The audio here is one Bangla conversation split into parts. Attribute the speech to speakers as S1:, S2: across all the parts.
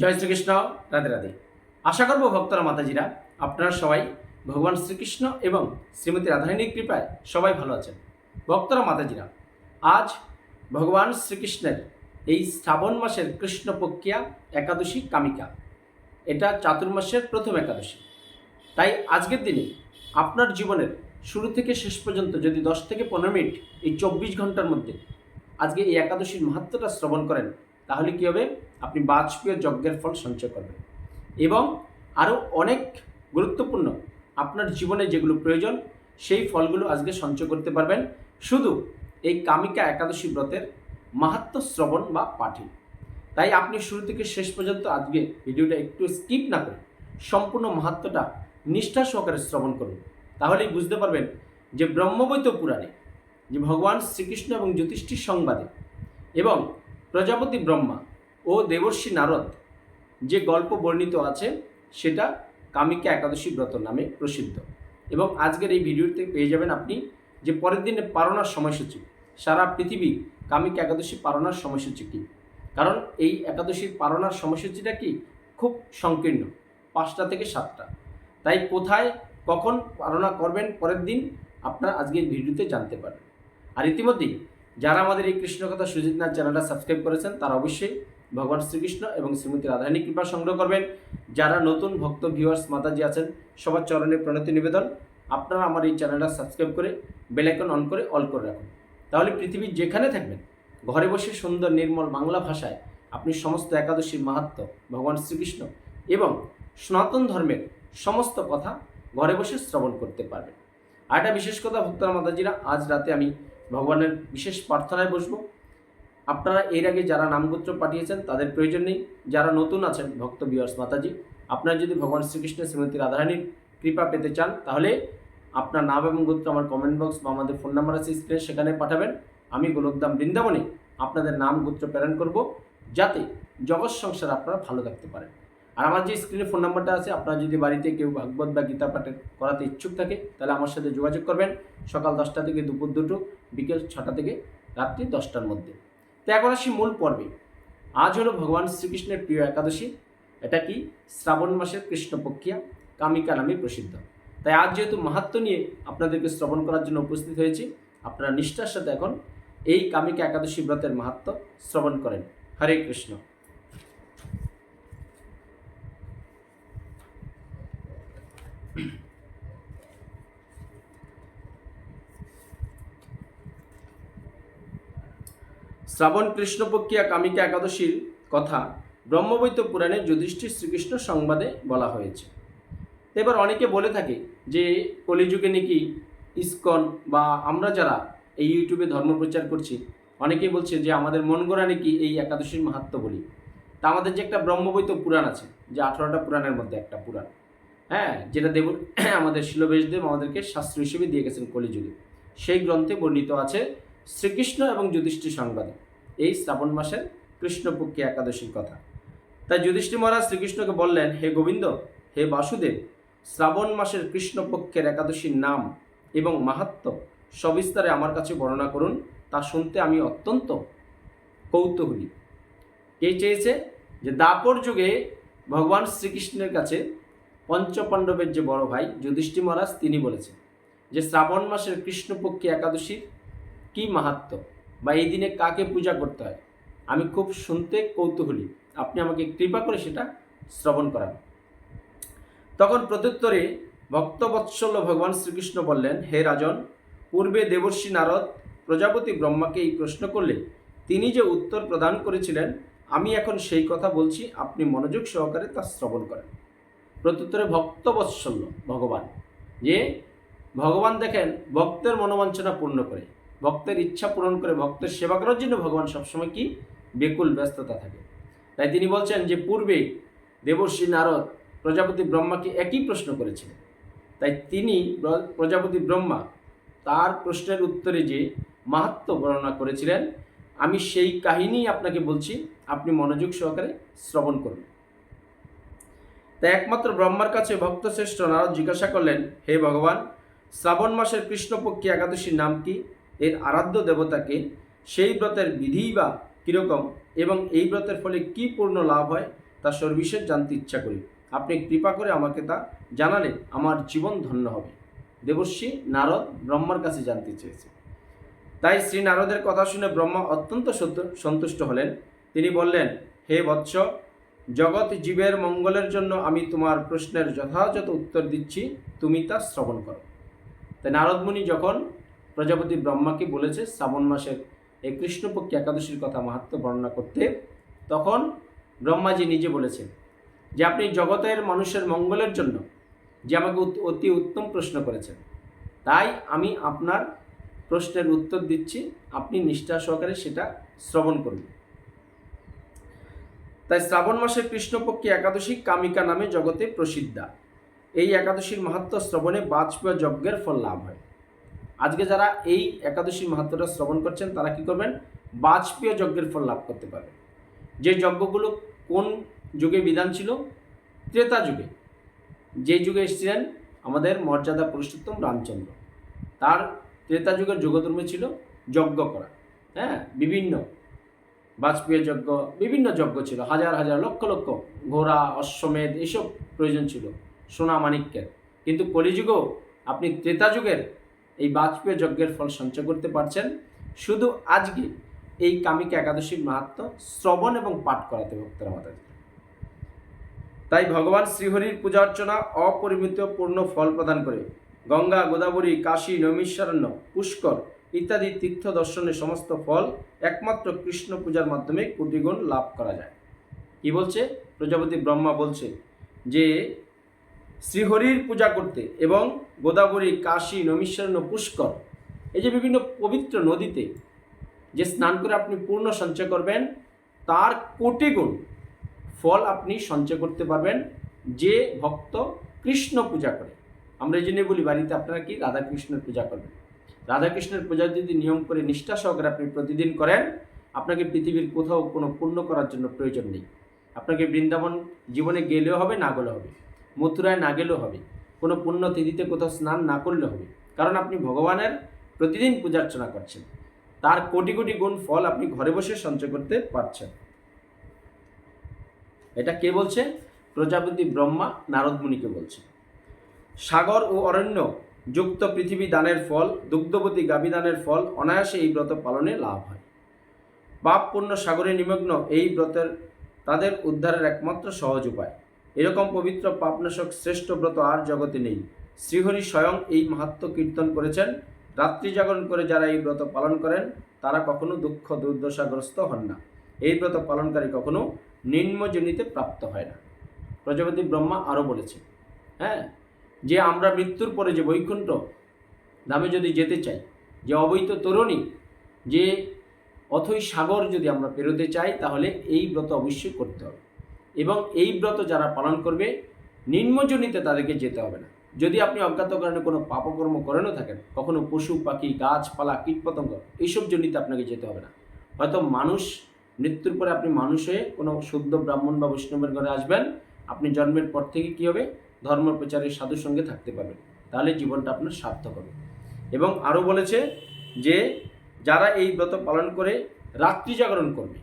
S1: জয় শ্রীকৃষ্ণ, রাধে রাধে। আশা করব ভক্তরা মাতাজিরা, আপনারা সবাই ভগবান শ্রীকৃষ্ণ এবং শ্রীমতী রাধারানীর কৃপায় সবাই ভালো আছেন। ভক্তরা মাতাজিরা, আজ ভগবান শ্রীকৃষ্ণের এই শ্রাবণ মাসের কৃষ্ণপক্ষিয়া একাদশী কামিকা। এটা চাতুর্মাসের প্রথম একাদশী। তাই আজকের দিনে আপনার জীবনের শুরু থেকে শেষ পর্যন্ত যদি দশ থেকে পনেরো মিনিট এই চব্বিশ ঘণ্টার মধ্যে আজকে এই একাদশীর মাহাত্মটা শ্রবণ করেন তাহলে কী হবে? আপনি বাজপেয়ী যজ্ঞের ফল সঞ্চয় করবেন। এবং আরও অনেক গুরুত্বপূর্ণ, আপনার জীবনে যেগুলো প্রয়োজন, সেই ফলগুলো আজকে সঞ্চয় করতে পারবেন। শুধু এই কামিকা একাদশী ব্রতের মাহাত্ম শ্রবণ বা পাঠে তাই আপনি শুরু থেকে শেষ পর্যন্ত আজকে ভিডিওটা একটু স্কিপ না করে সম্পূর্ণ মাহাত্মটা নিষ্ঠা সহকারে শ্রবণ করুন। তাহলেই বুঝতে পারবেন যে ব্রহ্মবৈত পুরাণে যে ভগবান শ্রীকৃষ্ণ এবং জ্যোতিষ্ঠির সংবাদে এবং প্রজাপতি ব্রহ্মা ও দেবর্ষি নারদ যে গল্প বর্ণিত আছে, সেটা কামিকা একাদশী ব্রত নামে প্রসিদ্ধ। এবং আজকের এই ভিডিওতে পেয়ে যাবেন আপনি যে পরের দিনে পারণার সময়সূচি, সারা পৃথিবী কামিকা একাদশী পারণার সময়সূচি কী? কারণ এই একাদশীর পারণার সময়সূচিটা কি? খুব সংকীর্ণ, পাঁচটা থেকে সাতটা। তাই কোথায়, কখন পালনা করবেন, পরের দিন আপনারা আজকের ভিডিওতে জানতে পারবেন। আর ইতিমধ্যেই যারা আমাদের এই কৃষ্ণকথা সুজিত নাথ চ্যানেলটা সাবস্ক্রাইব করেছেন, তারা অবশ্যই ভগবান শ্রীকৃষ্ণ এবং শ্রীমতী রাধারানী কৃপা সংগ্রহ করবেন। যারা নতুন ভক্ত ভিউয়ার্স মাতাজি আছেন, সবার চরণে প্রণতি নিবেদন। আপনারা আমার এই চ্যানেলটা সাবস্ক্রাইব করে বেলাইকন অন করে অল করে রাখুন। তাহলে পৃথিবীর যেখানে থাকবেন, ঘরে বসে সুন্দর নির্মল বাংলা ভাষায় আপনি সমস্ত একাদশীর মাহাত্ম, ভগবান শ্রীকৃষ্ণ এবং সনাতন ধর্মের সমস্ত কথা ঘরে বসে শ্রবণ করতে পারবেন। আর একটা বিশেষ কথা ভক্তরা মাতাজিরা, আজ রাতে আমি ভগবানের বিশেষ প্রার্থনায় বসবো। আপনারা এর আগে যারা নামগোত্র পাঠিয়েছেন, তাদের প্রয়োজন নেই। যারা নতুন আছেন, ভক্ত বিয়ার্স মাতাজি, আপনারা যদি ভগবান শ্রীকৃষ্ণ শ্রীমতী রাধারানীর কৃপা পেতে চান, তাহলে আপনার নাম এবং গোত্র আমার কমেন্ট বক্স বা আমাদের ফোন নাম্বার আছে স্ক্রিনে সেখানে পাঠাবেন। আমি গোলকদাম বৃন্দাবনে আপনাদের নাম, গোত্র প্রেরণ করব, যাতে জগৎ সংসার আপনারা ভালো থাকতে পারেন। আর আমার যে স্ক্রিনে ফোন নাম্বারটা আছে, আপনারা যদি বাড়িতে কেউ ভাগবত বা গীতা পাঠের করাতে ইচ্ছুক থাকে, তাহলে আমার সাথে যোগাযোগ করবেন সকাল দশটা থেকে দুপুর দুটো, বিকেল ছটা থেকে রাত্রি দশটার মধ্যে। তো এখন আসি মূল পর্বে। আজ হলো ভগবান শ্রীকৃষ্ণের প্রিয় একাদশী। এটা কি? শ্রাবণ মাসের কৃষ্ণপক্ষিয়া কামিকা নামে প্রসিদ্ধ। তাই আজ যেহেতু মাহাত্ম নিয়ে আপনাদেরকে শ্রবণ করার জন্য উপস্থিত হয়েছি, আপনারা নিষ্ঠার সাথে এখন এই কামিকা একাদশী ব্রতের মাহাত্ম শ্রবণ করেন। হরে কৃষ্ণ। শ্রাবণ কৃষ্ণপক্ষিয়া কামিকা একাদশীর কথা ব্রহ্মবৈত পুরাণে যুধিষ্ঠির শ্রীকৃষ্ণ সংবাদে বলা হয়েছে। এবার অনেকে বলে থাকে যে, কলিযুগে নাকি ইস্কন বা আমরা যারা এই ইউটিউবে ধর্ম প্রচার করছি, অনেকেই বলছে যে আমাদের মন গড়া নাকি এই একাদশীর মাহাত্ম বলি। তা আমাদের যে একটা ব্রহ্মবৈত পুরাণ আছে, যে আঠারোটা পুরাণের মধ্যে একটা পুরাণ। হ্যাঁ যেটা দেব আমাদের শিলবেশদেব আমাদেরকে শাস্ত্র হিসেবে দিয়ে গেছেন কলিযুগে। সেই গ্রন্থে বর্ণিত আছে শ্রীকৃষ্ণ এবং যুধিষ্ঠির সংবাদে, এই শ্রাবণ মাসের কৃষ্ণপক্ষী একাদশীর কথা। তাই যুধিষ্ঠির মহারাজ শ্রীকৃষ্ণকে বললেন, হে গোবিন্দ, হে বাসুদেব, শ্রাবণ মাসের কৃষ্ণপক্ষের একাদশীর নাম এবং মাহাত্ম সবিস্তারে আমার কাছে বর্ণনা করুন, তা শুনতে আমি অত্যন্ত কৌতূহলী। কে চেয়েছে যে দাপর যুগে ভগবান শ্রীকৃষ্ণের কাছে পঞ্চপাণ্ডবের যে বড় ভাই যুধিষ্ঠির মহারাজ, তিনি বলেছেন যে শ্রাবণ মাসের কৃষ্ণপক্ষী একাদশীর কি মাহাত্ম বা এই দিনে কাকে পূজা করতে হয়? আমি খুব শুনতে কৌতূহলী। আপনি আমাকে কৃপা করে সেটা শ্রবণ করান। তখন প্রত্যুত্তরে ভক্তবৎসল্য ভগবান শ্রীকৃষ্ণ বললেন, হে রাজন, পূর্বে দেবর্ষি নারদ প্রজাপতি ব্রহ্মাকে এই প্রশ্ন করলে তিনি যে উত্তর প্রদান করেছিলেন, আমি এখন সেই কথা বলছি, আপনি মনোযোগ সহকারে তা শ্রবণ করেন। প্রত্যুত্তরে ভক্তবৎসল্য ভগবান। যে ভগবান দেখেন, ভক্তের মনোবাঞ্ছনা পূর্ণ করে, ভক্তের ইচ্ছা পূরণ করে, ভক্তের সেবা করার জন্য ভগবান সবসময় কি? বেকুল ব্যস্ততা থাকে। তাই তিনি বলছেন যে, পূর্বে দেবর্ষি নারদ প্রজাপতি ব্রহ্মাকে একই প্রশ্ন করেছিলেন। তাই তিনি প্রজাপতি ব্রহ্মা তার প্রশ্নের উত্তরে যে মাহাত্ম বর্ণনা করেছিলেন, আমি সেই কাহিনী আপনাকে বলছি, আপনি মনোযোগ সহকারে শ্রবণ করুন। তাই একমাত্র ব্রহ্মার কাছে ভক্তশ্রেষ্ঠ নারদ জিজ্ঞাসা করলেন, হে ভগবান, শ্রাবণ মাসের কৃষ্ণপক্ষী একাদশীর নাম কি? এর আরাধ্য দেবতাকে সেই ব্রতের বিধিই বা কীরকম? এবং এই ব্রতের ফলে কি পূর্ণ লাভ হয়? তা সর্বিশেষ জানতে ইচ্ছা করি। আপনি কৃপা করে আমাকে তা জানালে আমার জীবন ধন্য হবে। দেবশ্রী নারদ ব্রহ্মার কাছে জানতে চেয়েছে। তাই শ্রী নারদের কথা শুনে ব্রহ্মা অত্যন্ত সন্তুষ্ট হলেন। তিনি বললেন, হে বৎস জগৎ জীবের মঙ্গলের জন্য আমি তোমার প্রশ্নের যথাযথ উত্তর দিচ্ছি, তুমি তা শ্রবণ করো। তাই নারদমুনি যখন প্রজাপতি ব্রহ্মাকে বলেছে শ্রাবণ মাসের এই কৃষ্ণপক্ষী একাদশীর কথা মাহাত্ম বর্ণনা করতে, তখন ব্রহ্মাজি নিজে বলেছেন যে আপনি জগতের মানুষের মঙ্গলের জন্য যে আমাকে অতি উত্তম প্রশ্ন করেছেন। তাই আমি আপনার প্রশ্নের উত্তর দিচ্ছি, আপনি নিষ্ঠা সহকারে সেটা শ্রবণ করুন। তাই শ্রাবণ মাসের কৃষ্ণপক্ষী একাদশী কামিকা নামে জগতে প্রসিদ্ধা। এই একাদশীর মাহাত্ম শ্রবণে বাজপেয় যজ্ঞের ফল লাভ হয়। আজকে যারা এই একাদশীর মাহাত্মটা শ্রবণ করছেন, তারা কি করবেন? বাজপেয় যজ্ঞের ফল লাভ করতে পারবেন। যে যজ্ঞগুলো কোন যুগে বিধান ছিল? ত্রেতা যুগে। যে যুগে এসেছিলেন আমাদের মর্যাদা পুরুষোত্তম রামচন্দ্র। তার ত্রেতা যুগের যুগধর্মে ছিল যজ্ঞ করা। হ্যাঁ বিভিন্ন বাজপেয়ী যজ্ঞ বিভিন্ন যজ্ঞ ছিল। হাজার হাজার লক্ষ লক্ষ ঘোড়া, অশ্বমেধ এসব প্রয়োজন ছিল সোনা মানিক্যের কিন্তু কলিযুগেও আপনি ত্রেতা যুগের এই বাজপেয়ী যজ্ঞের ফল সঞ্চয় করতে পারছেন। শুধু আজকে এই কামিকা একাদশীর মাহাত্ম শ্রবণ এবং পাঠ করাতে ভক্তরা মাতাজি তাই ভগবান শ্রীহরির পূজা অর্চনা অপরিমিত পূর্ণ ফল প্রদান করে গঙ্গা, গোদাবরী, কাশী, নৈমিষারণ্য, পুষ্কর ইত্যাদি তীর্থ দর্শনের সমস্ত ফল একমাত্র কৃষ্ণ পূজার মাধ্যমে কোটিগুণ লাভ করা যায়। কি বলছে? প্রজাপতি ব্রহ্মা বলছে যে, শ্রীহরির পূজা করতে এবং গোদাবরী, কাশী নৈমিষারণ্য পুষ্কর, এই যে বিভিন্ন পবিত্র নদীতে যে স্নান করে আপনি পূর্ণ সঞ্চয় করবেন, তার কোটি গুণ ফল আপনি সঞ্চয় করতে পারবেন যে ভক্ত কৃষ্ণ পূজা করে। আমরা এই জন্যই বলি, বাড়িতে আপনারা কি রাধাকৃষ্ণের পূজা করবেন? রাধাকৃষ্ণের পূজা যদি নিয়ম করে নিষ্ঠা সহকারে আপনি প্রতিদিন করেন। আপনাকে পৃথিবীর কোথাও কোনো পূর্ণ করার জন্য প্রয়োজন নেই। আপনাকে বৃন্দাবন জীবনে গেলেও হবে, না গেলেও হবে। মথুরায় না গেলেও হবে। কোনো পুণ্য তিথিতে কোথাও স্নান না করলে হবে। কারণ আপনি ভগবানের প্রতিদিন পূজার্চনা করছেন। তার কোটি কোটি গুণ ফল আপনি ঘরে বসে সঞ্চয় করতে পারছেন। এটা কে বলছে? প্রজাপতি ব্রহ্মা নারদ মুনিকে বলছে। সাগর ও অরণ্য যুক্ত পৃথিবী দানের ফল, দুগ্ধবতী গাভী দানের ফল, অনায়াসে এই ব্রত পালনে লাভ হয়। পাপ পূর্ণ সাগরে নিমগ্ন এই ব্রতের তাদের উদ্ধারের একমাত্র সহজ উপায়। এরকম পবিত্র পাপনাশক শ্রেষ্ঠ ব্রত আর জগতে নেই। শ্রীহরি স্বয়ং এই মাহাত্ম কীর্তন করেছেন। রাত্রি জাগরণ করে যারা এই ব্রত পালন করেন, তারা কখনো দুঃখ, দুর্দশাগ্রস্ত হন না। এই ব্রত পালনকারী কখনো নিম্নজনিতে প্রাপ্ত হয় না। প্রজাপতি ব্রহ্মা আরও বলেছে হ্যাঁ যে আমরা মৃত্যুর পরে যে বৈকুণ্ঠ ধামে যদি যেতে চাই, যে অবৈত তরুণী, যে অথই সাগর যদি আমরা পেরোতে চাই, তাহলে এই ব্রত অবশ্যই করতে হবে। এবং এই ব্রত যারা পালন করবে, নিম্নজনিতে তাদেরকে যেতে হবে না। যদি আপনি অজ্ঞাত কারণে কোনো পাপকর্ম করেনও থাকেন, কখনো পশু, পাখি, গাছপালা, কীটপতঙ্গ, এইসব জনিতে আপনাকে যেতে হবে না। হয়তো মানুষ, মৃত্যুর পরে আপনি মানুষ হয়ে কোনো শুদ্ধ ব্রাহ্মণ বা বৈষ্ণবের ঘরে আসবেন, আপনি জন্মের পর থেকে কী হবে? ধর্ম প্রচারের সাধুর সঙ্গে থাকতে পারবেন তাহলে জীবনটা আপনার সার্থক হবে। এবং আরও বলেছে যে, যারা এই ব্রত পালন করে রাত্রি জাগরণ করবে।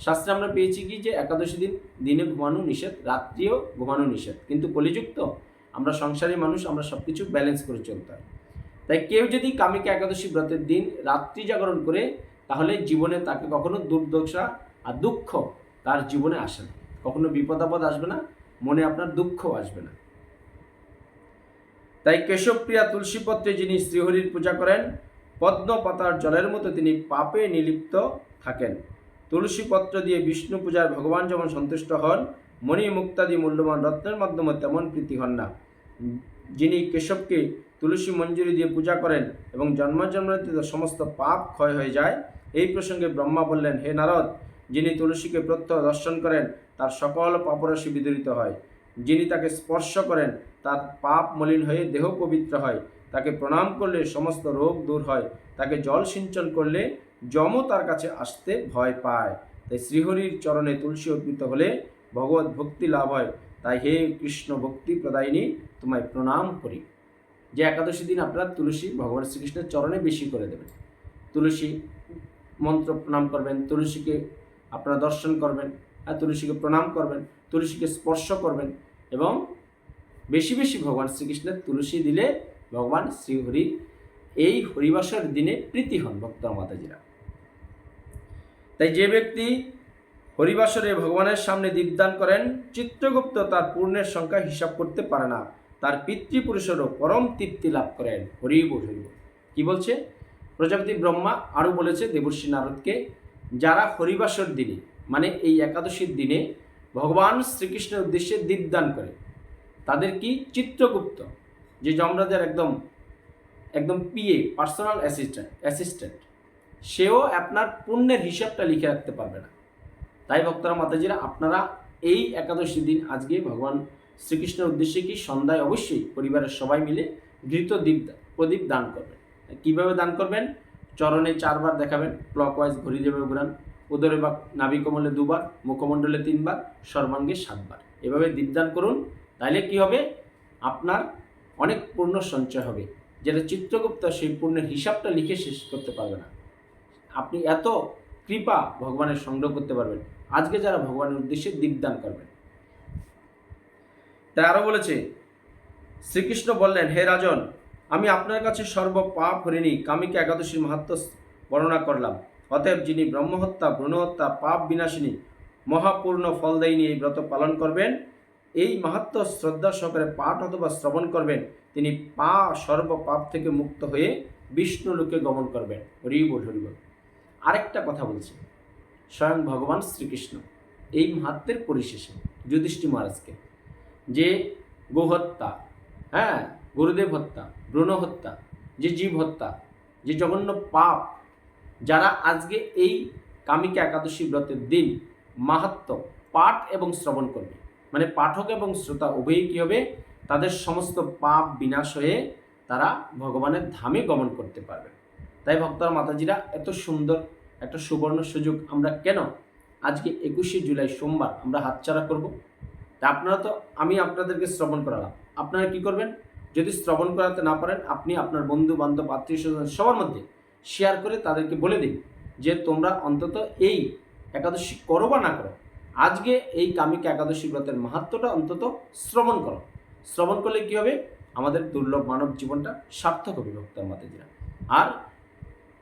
S1: শাস্ত্রে আমরা পেয়েছি কি যে, একাদশী দিন দিনে ঘুমানো নিষেধ, রাত্রিও ঘুমানো নিষেধ। কিন্তু কলিযুক্ত, আমরা সংসারী মানুষ, আমরা সব কিছু ব্যালেন্স করে চলতে হয়। তাই কেউ যদি কামিকা একাদশী ব্রতের দিন রাত্রি জাগরণ করে, তাহলে জীবনে তাকে কখনো দুর্দশা আর দুঃখ তার জীবনে আসে না। কখনো বিপদ আপদ আসবে না, মনে আপনার দুঃখ আসবে না। তাই কেশবপ্রিয়া তুলসীপত্রে যিনি শ্রীহরির পূজা করেন পদ্ম পাতার জলের মতো তিনি পাপে নিলিপ্ত থাকেন। তুলসীপত্র দিয়ে বিষ্ণু পূজায় ভগবান যেমন সন্তুষ্ট হন, মণি মুক্তাদি মূল্যবান রত্নের মাধ্যমে তেমন প্রীতি হন না। যিনি কেশবকে তুলসী মঞ্জুরি দিয়ে পূজা করেন এবং জন্মজন্মান্তিত সমস্ত পাপ ক্ষয় হয়ে যায়, এই প্রসঙ্গে ব্রহ্মা বললেন, হে নারদ, যিনি তুলসীকে প্রত্যহ দর্শন করেন, তার সকল পাপরাশি বিদরিত হয়। যিনি তাকে স্পর্শ করেন তার পাপ মলিন হয়ে দেহ পবিত্র হয়। তাকে প্রণাম করলে সমস্ত রোগ দূর হয়। তাকে জল সিঞ্চন করলে যমও তার কাছে আসতে ভয় পায়। তাই শ্রীহরির চরণে তুলসী অর্পিত হলে ভগবত ভক্তি লাভ হয়। তাই হে কৃষ্ণ ভক্তি প্রদায়িনী, তোমায় প্রণাম করি। যে একাদশী দিন আপনারা তুলসী ভগবান শ্রীকৃষ্ণের চরণে বেশি করে দেবেন। তুলসী মন্ত্র প্রণাম করবেন, তুলসীকে আপনারা দর্শন করবেন, আর তুলসীকে প্রণাম করবেন, তুলসীকে স্পর্শ করবেন এবং বেশি বেশি ভগবান শ্রীকৃষ্ণের তুলসী দিলে ভগবান শ্রীহরি এই হরিবাসর দিনে প্রীতি হন ভক্তরা মাতাজিরা। তাই যে ব্যক্তি হরিবাসরে ভগবানের সামনে দীপদান করেন চিত্রগুপ্ত তার পূর্ণের সংখ্যা হিসাব করতে পারে না। তার পিতৃপুরুষেরও পরম তৃপ্তি লাভ করেন। হরিবল হরিবল কি বলছে? প্রজাপতি ব্রহ্মা আরও বলেছে দেবর্ষী নারদকে, যারা হরিবাসর দিনে মানে এই একাদশীর দিনে ভগবান শ্রীকৃষ্ণের উদ্দেশ্যে দীপদান করে তাদের কি? চিত্রগুপ্ত, যে যমরাজার একদম একদম পিএ পার্সোনাল অ্যাসিস্ট্যান্ট অ্যাসিস্ট্যান্ট সেও আপনার পুণ্যের হিসাবটা লিখে রাখতে পারবে না। তাই ভক্তরা, মাতাজিরা, আপনারা এই একাদশী দিন আজকে ভগবান শ্রীকৃষ্ণের উদ্দেশ্যে কি সন্ধ্যায় অবশ্যই পরিবারের সবাই মিলে ঘৃত দীপ প্রদীপ দান করবেন। কীভাবে দান করবেন? চরণে চারবার দেখাবেন ক্লক ক্লকওয়াইজ ঘড়ি দেবে ঘুরান উদরে বা নাভিকমলে দুবার, মুখমণ্ডলে তিনবার, সর্বাঙ্গে সাতবার। এভাবে দীপদান করুন তাহলে কি হবে? আপনার অনেক পূর্ণ সঞ্চয় হবে। যেটা চিত্রগুপ্ত সেই পূর্ণের হিসাবটা লিখে শেষ করতে পারবে না। আপনি এত কৃপা ভগবানের সংগ্রহ করতে পারবেন। আজকে যারা ভগবানের উদ্দেশ্যে দীপদান করবেন। তাই আরও বলেছে, শ্রীকৃষ্ণ বললেন, হে রাজন, আমি আপনার কাছে সর্ব পাপ হরিণী কামিকা একাদশীর মাহাত্ম বর্ণনা করলাম। অতএব যিনি ব্রহ্মহত্যা, ভ্রূণহত্যা, পাপ বিনাশিনী মহাপূর্ণ ফলদায়িনী এই ব্রত পালন করবেন এই মাহাত্ম শ্রদ্ধা সহকারে পাঠ অথবা শ্রবণ করবেন, তিনি পা সর্ব পাপ থেকে মুক্ত হয়ে বিষ্ণু লোকে গমন করবেন। হরিবল হরিবল আরেকটা কথা বলছি। স্বয়ং ভগবান শ্রীকৃষ্ণ, এই মাহাত্মের পরিশেষে যুধিষ্ঠি মহারাজকে, যে গোহত্যা হ্যাঁ গুরুদেব হত্যা ব্রণ হত্যা, যে জীব হত্যা, যে জঘন্য পাপ, যারা আজকে এই কামিকা একাদশী ব্রতের দিন মাহাত্ম পাঠ এবং শ্রবণ করবে। মানে পাঠক এবং শ্রোতা উভয়ই কী হবে? তাদের সমস্ত পাপ বিনাশ হয়ে তারা ভগবানের ধামে গমন করতে পারবে। তাই ভক্তরা, মাতাজিরা, এত সুন্দর একটা সুবর্ণ সুযোগ আমরা কেন আজকে একুশে জুলাই সোমবার আমরা হাতছাড়া করব? তা আপনারা তো, আমি আপনাদেরকে শ্রবণ করালাম। আপনারা কি করবেন? যদি শ্রবণ করাতে না পারেন, আপনি আপনার বন্ধু বান্ধব আত্মীয় স্বজন সবার মধ্যে শেয়ার করে তাদেরকে বলে দিন যে তোমরা অন্তত এই একাদশী করো বা না করো। আজকে এই কামিকা একাদশী ব্রতের মাহাত্মটা অন্তত শ্রবণ করো। শ্রবণ করলে কী হবে? আমাদের দুর্লভ মানব জীবনটা সার্থক হবে ভক্তের মাতাজিরা। আর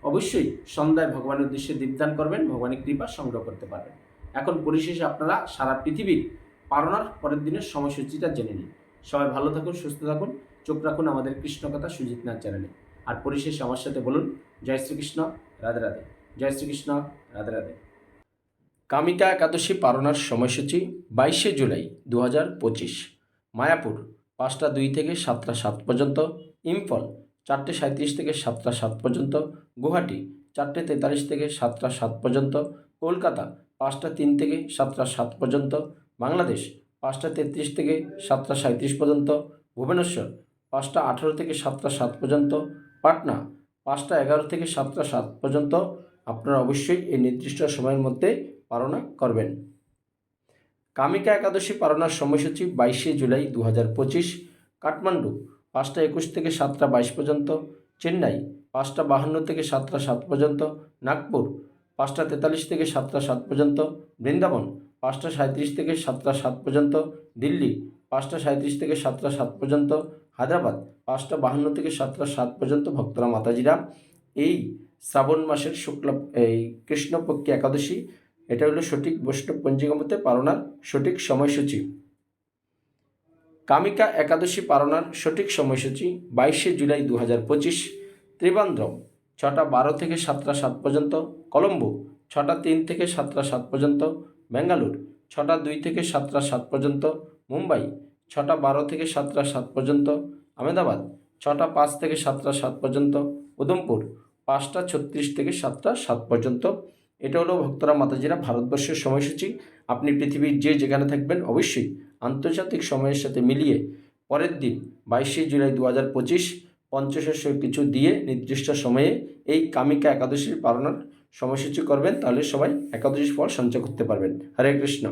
S1: অবশ্যই সন্ধ্যায় ভগবানের উদ্দেশ্যে দীপদান করবেন, ভগবানের কৃপা সংগ্রহ করতে পারবেন। এখন পরিশেষে আপনারা সারা পৃথিবীর পারনার পরের দিনের সময়সূচিটা জেনে নিন। সবাই ভালো থাকুন, সুস্থ থাকুন, চোখ রাখুন আমাদের কৃষ্ণকথা সুজিত নাথ চ্যানেলে। আর পরিশেষে আমার সাথে বলুন, জয় শ্রীকৃষ্ণ, রাধে রাধে। জয় শ্রীকৃষ্ণ, রাধে রাধে। কামিকা একাদশী পারনার সময়সূচি বাইশে জুলাই দু হাজার পঁচিশ। মায়াপুর পাঁচটা দুই থেকে সাতটা সাত পর্যন্ত, ইম্ফল চারটে সাঁত্রিশ থেকে সাতটা সাত পর্যন্ত, গুয়াহাটি চারটে তেতাল্লিশ থেকে সাতটা সাত পর্যন্ত, কলকাতা পাঁচটা তিন থেকে সাতটা সাত পর্যন্ত, বাংলাদেশ পাঁচটা তেত্রিশ থেকে সাতটা সাঁত্রিশ পর্যন্ত, ভুবনেশ্বর পাঁচটা আঠেরো থেকে সাতটা সাত পর্যন্ত, পাটনা পাঁচটা এগারো থেকে সাতটা সাত পর্যন্ত। আপনারা অবশ্যই এই নির্দিষ্ট সময়ের মধ্যে পালনা করবেন। কামিকা একাদশী পালনার সময়সূচি বাইশে জুলাই দু হাজার পঁচিশ, কাঠমান্ডু পাঁচটা একুশ থেকে সাতটা বাইশ পর্যন্ত, চেন্নাই পাঁচটা বাহান্ন থেকে সাতটা সাত পর্যন্ত, নাগপুর পাঁচটা তেতাল্লিশ থেকে সাতটা সাত পর্যন্ত, বৃন্দাবন পাঁচটা সাঁত্রিশ থেকে সাতটা সাত পর্যন্ত, দিল্লি পাঁচটা সাঁত্রিশ থেকে সাতটা সাত পর্যন্ত, হায়দ্রাবাদ পাঁচটা বাহান্ন থেকে সাতটা সাত পর্যন্ত ভক্তরা মাতাজিরা। এই শ্রাবণ মাসের শুক্ল, এই কৃষ্ণপক্ষী একাদশী এটা হলো সঠিক বৈষ্ণব পঞ্জিকা মতে পালনার সঠিক সময়সূচি। কামিকা একাদশী পালনার সঠিক সময়সূচি বাইশে জুলাই দু হাজার পঁচিশ। ত্রিবান্দ্রম, ছটা বারো থেকে সাতটা সাত পর্যন্ত। কলম্বো, ছটা তিন থেকে সাতটা সাত পর্যন্ত। বেঙ্গালুর ছটা দুই থেকে সাতটা সাত পর্যন্ত। মুম্বাই, ছটা বারো থেকে সাতটা সাত পর্যন্ত। আহমেদাবাদ, ছটা পাঁচ থেকে সাতটা সাত পর্যন্ত। উধমপুর, পাঁচটা ছত্রিশ থেকে সাতটা সাত পর্যন্ত। এটা হলো ভক্তরা মাতাজিরা ভারতবর্ষের সময়সূচি। আপনি পৃথিবীর যে যেখানে থাকবেন অবশ্যই আন্তর্জাতিক সময়ের সাথে মিলিয়ে পরের দিন বাইশে জুলাই দু হাজার পঁচিশ পঞ্চশস্য কিছু দিয়ে নির্দিষ্ট সময়ে এই কামিকা একাদশীর পালনার সময়সূচি করবেন। তাহলে সবাই একাদশীর ফল সঞ্চয় করতে পারবেন। হরে কৃষ্ণ।